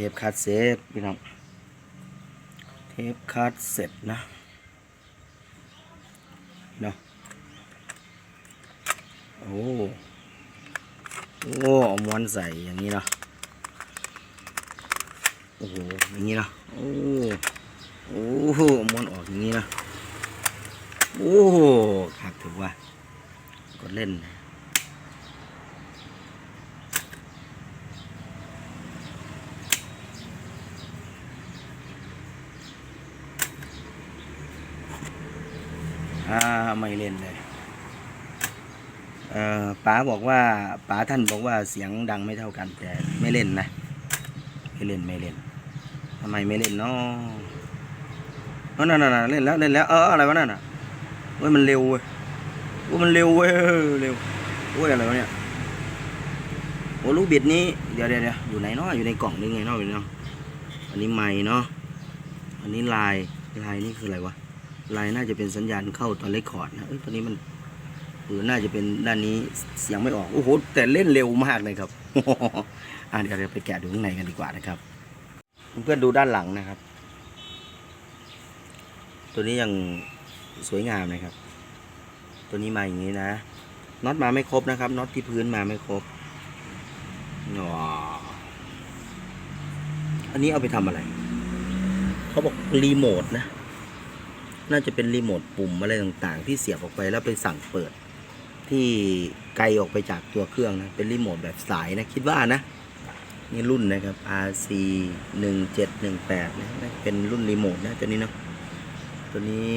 เทปคัดเสร็จพี่น้อง เทปคัดเสร็จนะเนาะโอ้โอ้เอาม้วนใส่อย่างนี้เนาะโอ้โหอย่างนี้เนาะโอ้โอ้โหเอาม้วนออกอย่างนี้เนาะโอ้ขักถือว่ากดเล่นอ่า ไม่เล่นเลยเออป๋าบอกว่าป๋าท่านบอกว่าเสียงดังไม่เท่ากันแต่ไม่เล่นนะไม่เล่นไม่เล่นทำไมไม่เล่นเนาะนั่นนั่นนั่นเล่นแล้วเล่นแล้วเอออะไรวะนั่นอะเว้ยมันเร็วเว้ยโอ้ยมันเร็วเว้ยเร็วโอ้ยอะไรวะเนี่ยโอ้ลูกบิดนี้เดี๋ยวเดี๋ยวเดี๋ยวอยู่ไหนเนาะอยู่ในกล่องนี่ไงเนาะอยู่เนาะอันนี้ไม้เนาะอันนี้ลายลายนี่คืออะไรวะ ลายน่าจะเป็นสัญญาณเข้าตอนเลคคอร์ดนะเอ้ยตอนนี้มันเออน่าจะเป็นด้านนี้เสียงไม่ออกโอ้โหแต่เล่นเร็วมากเลยครับอะเดี๋ยวเราไปแกะดูข้างในกันดีกว่านะครับเพื่อนดูด้านหลังนะครับ ตัวนี้ยังสวยงามนะครับ ตัวนี้มาอย่างนี้นะน็อตมาไม่ครบนะครับน็อตที่พื้นมาไม่ครบอ๋ออันนี้เอาไปทำอะไร เขาบอกรีโมทนะ น่าจะเป็นรีโมทปุ่มอะไรต่างๆ ที่เสียบออกไปแล้วไปสั่งเปิด ที่ไกลออกไปจากตัวเครื่องนะเป็นรีโมทแบบสายนะคิดว่านะนี่รุ่นนะครับ RC 1718นะนะเป็นรุ่นรีโมทนะตัวนี้เนาะตัวนี้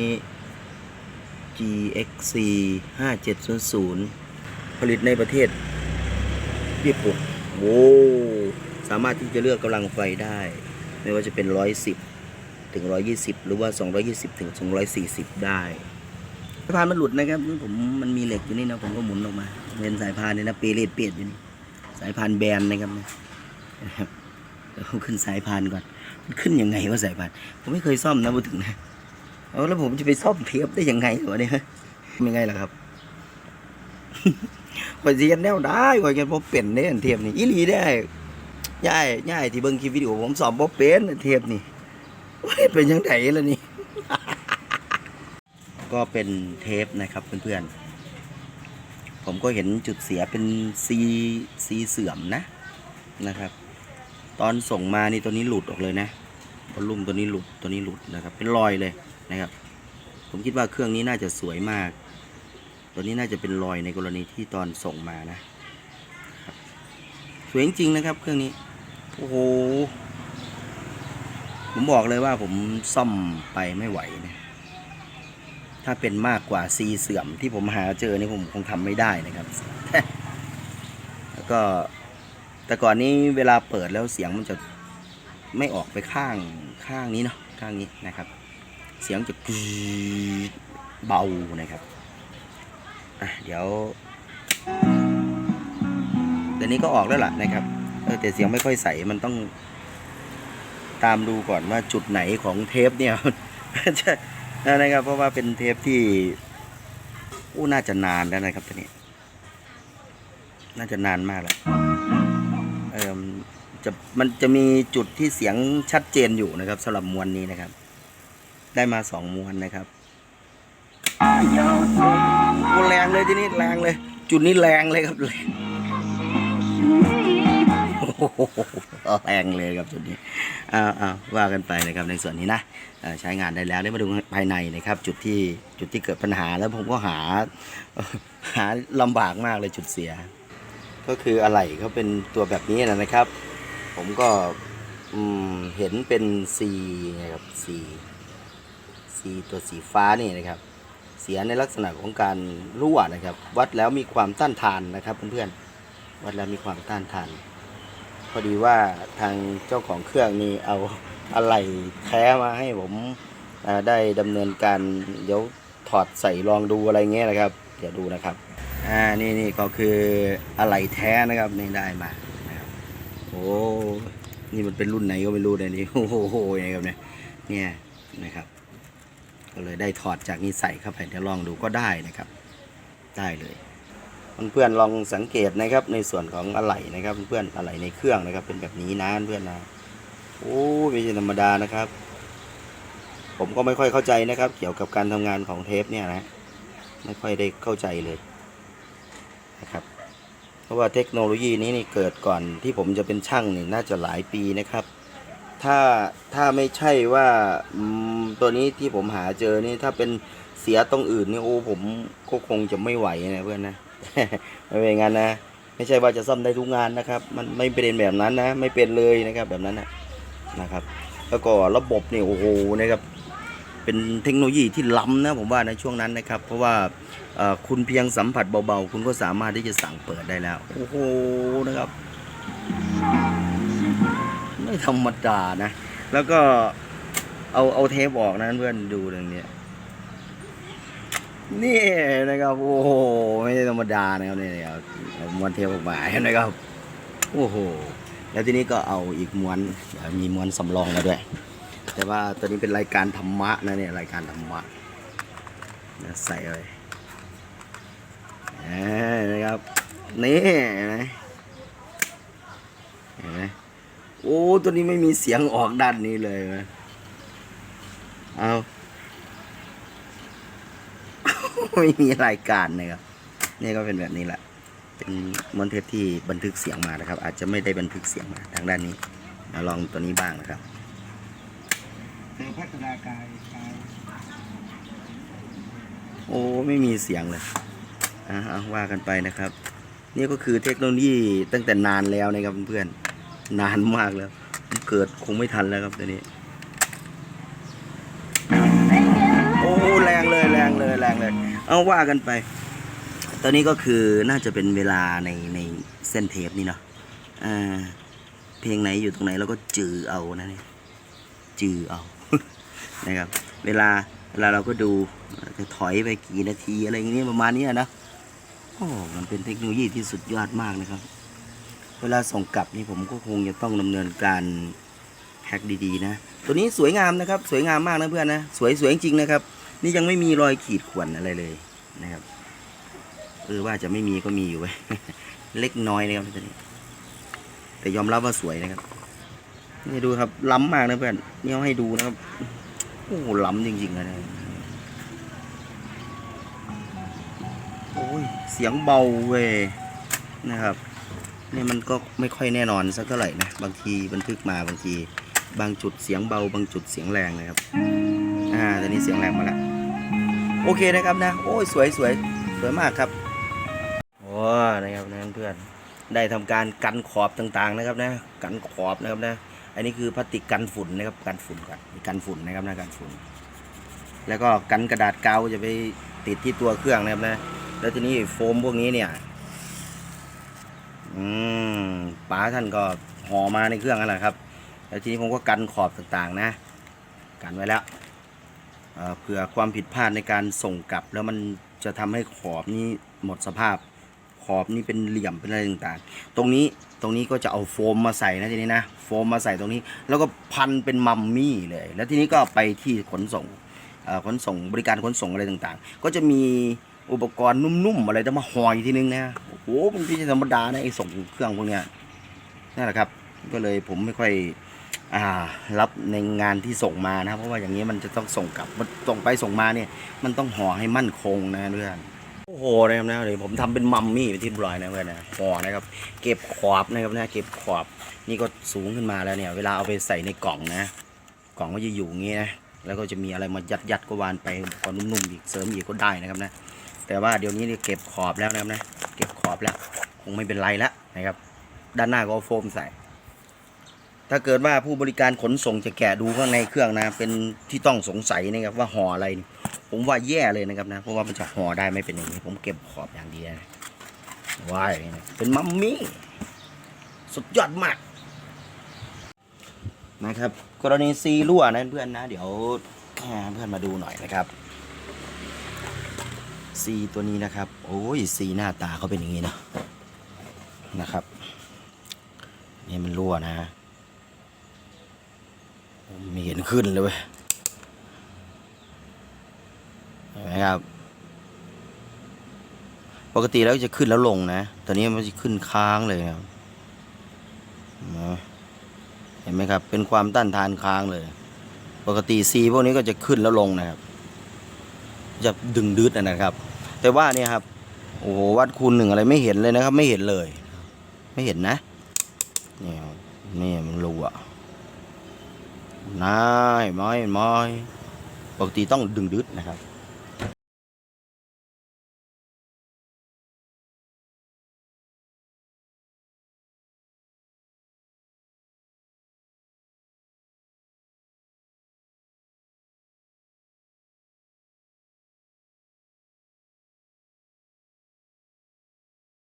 GXC 5700 ผลิตในประเทศญี่ปุ่นโว้สามารถที่จะเลือกกำลังไฟได้ ไม่ว่าจะเป็น 110 ถึง 120 หรือว่า 220 ถึง 240 ได้สายพานมันหลุดนะครับผมมันมีเหล็กอยู่นี่นะผมก็หมุนออกมา เป็นสายพานเนี่ยนะเปรีดเปียดอยู่นี่สายพานแบนนะครับนะครับเดี๋ยวขึ้นสายพานก่อนมันขึ้นยังไงว่าสายพาน ผมไม่เคยซ่อมนะพูดถึงนะเอาแล้วผมจะไปซ่อมเทปได้ยังไงวะเนี่ยยังไงล่ะครับข่อยสิเฮ็ดแนวได้ข่อยเฮ็ดบ่เป็นเด้อันเทปนี่อีหลีได้ย่ายย่ายที่เบิ่งคลิปวิดีโอผมสอบบ่เป็นอันเทปนี่ เป็นยังไงล่ะนี่ ก็เป็นเทปนะครับเพื่อนๆ ผมก็เห็นจุดเสียเป็นซีซีเสื่อมนะนะครับ ตอนส่งมานี่ตัวนี้หลุดออกเลยนะบอลลุ่มตัวนี้หลุดตัวนี้หลุดนะครับ เป็นรอยเลยนะครับ ผมคิดว่าเครื่องนี้น่าจะสวยมาก ตัวนี้น่าจะเป็นรอยในกรณีที่ตอนส่งมานะสวยจริงนะครับ เครื่องนี้ โอ้โห ผมบอกเลยว่าผมซ่อมไปไม่ไหวนะถ้าเป็นมากกว่าซีเสื่อมที่ผมหาเจอนี่ผมคงทำไม่ได้นะครับ แล้วก็แต่ก่อนนี้เวลาเปิดแล้วเสียงมันจะไม่ออกไปข้างข้างนี้เนาะข้างนี้นะครับ เสียงจะกรีเบานะครับอะเดี๋ยวเดี๋ยวนี้ก็ออกแล้วล่ะนะครับเออแต่เสียงไม่ค่อยใสมันต้อง ตามดูก่อนว่าจุดไหนของเทปเนี่ยจะนะครับ เพราะว่าเป็นเทปที่อู้น่าจะนานแล้วนะครับตัวนี้ น่าจะนานมากแล้วเออจะมันจะมีจุดที่เสียงชัดเจนอยู่นะครับสำหรับมวลนี้นะครับ ได้มาสองมวลนะครับแรงเลยที่นี่แรงเลย จุดนี้แรงเลยครับแรง แรงเลยครับจุดนี้เอาวอ้าว่ากันไปนะครับในส่วนนี้นะใช้งานได้แล้วได้มาดูภายในนะครับ จุดที่จุดที่เกิดปัญหาแล้วผมก็หาหาลำบากมากเลยจุดเสีย ก็คืออะไหล่เขาเป็นตัวแบบนี้นะครับ ผมก็เห็นเป็น C นะครับ C C ตัวสีฟ้านี่นะครับ เสียในลักษณะของการรั่วนะครับ วัดแล้วมีความต้านทานนะครับเพื่อนๆวัดแล้วมีความต้านทาน พอดีว่าทางเจ้าของเครื่องนี่เอาอะไหล่แท้มาให้ผมได้ดำเนินการเดี๋ยวถอดใส่ลองดูอะไรเงี้ยนะครับ เดี๋ยวดูนะครับ อ่า นี่นี่ก็คืออะไหล่แท้นะครับนี่ได้มาโอ้นี่มันเป็นรุ่นไหนก็ไม่รู้เลยนี่โอ้โหนะครับเนี่ยเนี่ยนะครับ ก็เลยได้ถอดจากนี้ใส่เข้าไปเดี๋ยวลองดูก็ได้นะครับ ได้เลย เพื่อนลองสังเกตนะครับ ในส่วนของอะไหล่นะครับ เพื่อนอะไหล่ในเครื่องนะครับ เป็นแบบนี้นะเพื่อนนะโอ้ไม่ใช่ธรรมดานะครับ ผมก็ไม่ค่อยเข้าใจนะครับ เกี่ยวกับการทำงานของเทปเนี่ยนะไม่ค่อยได้เข้าใจเลยนะครับเพราะว่าเทคโนโลยีนี้นี่เกิดก่อนที่ผมจะเป็นช่างนี่น่าจะหลายปีนะครับ ถ้าถ้าไม่ใช่ว่าตัวนี้ที่ผมหาเจอนี่ถ้าเป็นเสียตรงอื่นนี่โอ้ผมก็คงจะไม่ไหวนะเพื่อนนะ ไม่เป็นงั้นนะ ไม่ใช่ว่าจะซ่อมได้ทุกงานนะครับ มันไม่เป็นแบบนั้นนะ ไม่เป็นเลยนะครับแบบนั้นนะนะครับ แล้วก็ระบบนี่โอ้โหนะครับ เป็นเทคโนโลยีที่ล้ำนะผมว่าในช่วงนั้นนะครับ เพราะว่าคุณเพียงสัมผัสเบาๆ คุณก็สามารถที่จะสั่งเปิดได้แล้ว โอ้โหนะครับ ไม่ธรรมดานะ แล้วก็เอาเอาเทปออกนะเพื่อนดูตรงเนี้ย นี่นะครับโอ้โหไม่ใช่ธรรมดานะครับเนี่ยเอาเอาม้วนเทปออกมาเห็นะครับโอ้โหแล้วทีนี้ก็เอาอีกม้วนมีม้วนสำรองมาด้วย แต่ว่าตัวนี้เป็นรายการธรรมะนะเนี่ยรายการธรรมะนะใส่เลยนะครับนี่นไหมเห็นไหมโอ้ตัวนี้ไม่มีเสียงออกด้านนี้เลยนะเอา ไม่มีรายการนะครับนี่ก็เป็นแบบนี้แหละ เป็นมอนเทปที่บันทึกเสียงมานะครับ อาจจะไม่ได้บันทึกเสียงมาทางด้านนี้มาลองตัวนี้บ้างนะครับเธอพัฒนากายกายโอ้ไม่มีเสียงเลยอะเอาว่ากันไปนะครับ นี่ก็คือเทคโนโลยีตั้งแต่นานแล้วนะครับเพื่อนๆนานมากแล้วผมเกิดคงไม่ทันแล้วครับตัวนี้ งเลยแรงเลย เอาว่ากันไป ตอนนี้ก็คือน่าจะเป็นเวลาในในเส้นเทปนี่เนาะอ่าเพลงไหนอยู่ตรงไหนเราก็จือเอานะเนี่ยจือเอานะครับ เวลาเวลาเราก็ดูจะถอยไปกี่นาทีอะไรอย่างนี้ประมาณนี้นะโอ้มันเป็นเทคโนโลยีที่สุดยอดมากนะครับ เวลาส่งกลับนี่ผมก็คงจะต้องดำเนินการแพ็คดีๆนะ ตัวนี้สวยงามนะครับ สวยงามมากนะเพื่อนนะ สวยสวยจริงนะครับ นี่ยังไม่มีรอยขีดข่วนอะไรเลยนะครับเออว่าจะไม่มีก็มีอยู่ไว้ เล็กน้อยนะครับตัวนี้ แต่ยอมรับว่าสวยนะครับ นี่ดูครับล้ำมากนะเพื่อนนี่เอาให้ดูนะครับโอ้ล้ำจริงๆนะเนี่ยโอ้ยเสียงเบาเว้ยนะครับเนี่ยมันก็ไม่ค่อยแน่นอนสักเท่าไหร่นะบางทีบันทึกมาบางที บางจุดเสียงเบา บางจุดเสียงแรงนะครับ อ่าตอนนี้เสียงแรงมาแล้ว โอเคนะครับนะ โอ้ยสวยสวยสวยมากครับโอ้นะครับนะเพื่อนได้ทำการกันขอบต่างๆนะครับนะ กันขอบนะครับนะ อันนี้คือพลาสติกกันฝุ่นนะครับ กันฝุ่นก่อนกันฝุ่นนะครับนะกันฝุ่น แล้วก็กันกระดาษกาวจะไปติดที่ตัวเครื่องนะครับนะ แล้วทีนี้โฟมพวกนี้เนี่ย อืมป๋าท่านก็ห่อมาในเครื่องนั่นแหละครับ แล้วทีนี้ผมก็กันขอบต่างๆนะ กันไว้แล้ว เผื่อความผิดพลาดในการส่งกลับ แล้วมันจะทำให้ขอบนี้หมดสภาพ ขอบนี้เป็นเหลี่ยมเป็นอะไรต่างๆ ตรงนี้ตรงนี้ก็จะเอาโฟมมาใส่นะทีนี้นะโฟมมาใส่ตรงนี้ แล้วก็พันเป็นมัมมี่เลย แล้วทีนี้ก็ไปที่ขนส่งขนส่งบริการขนส่งอะไรต่างๆ ก็จะมีอุปกรณ์นุ่มๆอะไรจะมาหออีกทีนึงนะโอ้โหมันไม่ใช่ธรรมดานะไอ้ส่งเครื่องพวกเนี้ยนั่นแหละครับ ก็เลยผมไม่ค่อย อ่ารับในงานที่ส่งมานะเพราะว่าอย่างนี้มันจะต้องส่งกลับมันส่งไปส่งมาเนี่ย มันต้องห่อให้มั่นคงนะเพื่อนโอ้โหนะครับนะเดี๋ยวผมทำเป็นมัมมี่ไปที่เรียบร้อยนะเพื่อนนะห่อนะครับ เก็บขอบนะครับนะเก็บขอบนี่ก็สูงขึ้นมาแล้วเนี่ย เวลาเอาไปใส่ในกล่องนะ กล่องก็จะอยู่อย่างงี้นะแล้วก็จะมีอะไรมายัดยัดก็วานไปก่อนนุ่มๆอีกเสริมอีกก็ได้นะครับนะแต่ว่าเดี๋ยวนี้เนี่ยเก็บขอบแล้วนะครับนะเก็บขอบแล้ว คงไม่เป็นไรแล้วนะครับ ด้านหน้าก็โฟมใส่ ถ้าเกิดว่าผู้บริการขนส่งจะแกะดูข้างในเครื่องนะ เป็นที่ต้องสงสัยนะครับว่าห่ออะไร ผมว่าแย่เลยนะครับนะ เพราะว่ามันจะห่อได้ไม่เป็นอย่างนี้ ผมเก็บขอบอย่างดีนะว้ายนะเป็นมัมมี่สุดยอดมาก นะครับ กรณีซีรั่วนะเพื่อนนะ เดี๋ยวเพื่อนมาดูหน่อยนะครับซีตัวนี้นะครับ โอ้ยซีหน้าตาเขาเป็นอย่างนี้เนาะนะครับ นี่มันรั่วนะ ไม่เห็นขึ้นเลยเว้ยเห็นไหมครับ ปกติแล้วจะขึ้นแล้วลงนะตอนนี้มันจะขึ้นค้างเลยนะครับเห็นไหมครับ เป็นความต้านทานค้างเลย ปกติซีพวกนี้ก็จะขึ้นแล้วลงนะครับ จะดึงดืดนะครับ แต่ว่าเนี่ยครับ โอ้โหวัดคูณหนึ่งอะไรไม่เห็นเลยนะครับ ไม่เห็นเลย ไม่เห็นนะนี่นี่มันรูอะ นายม้ไม้ปกติต้องดึงดืดนะครับ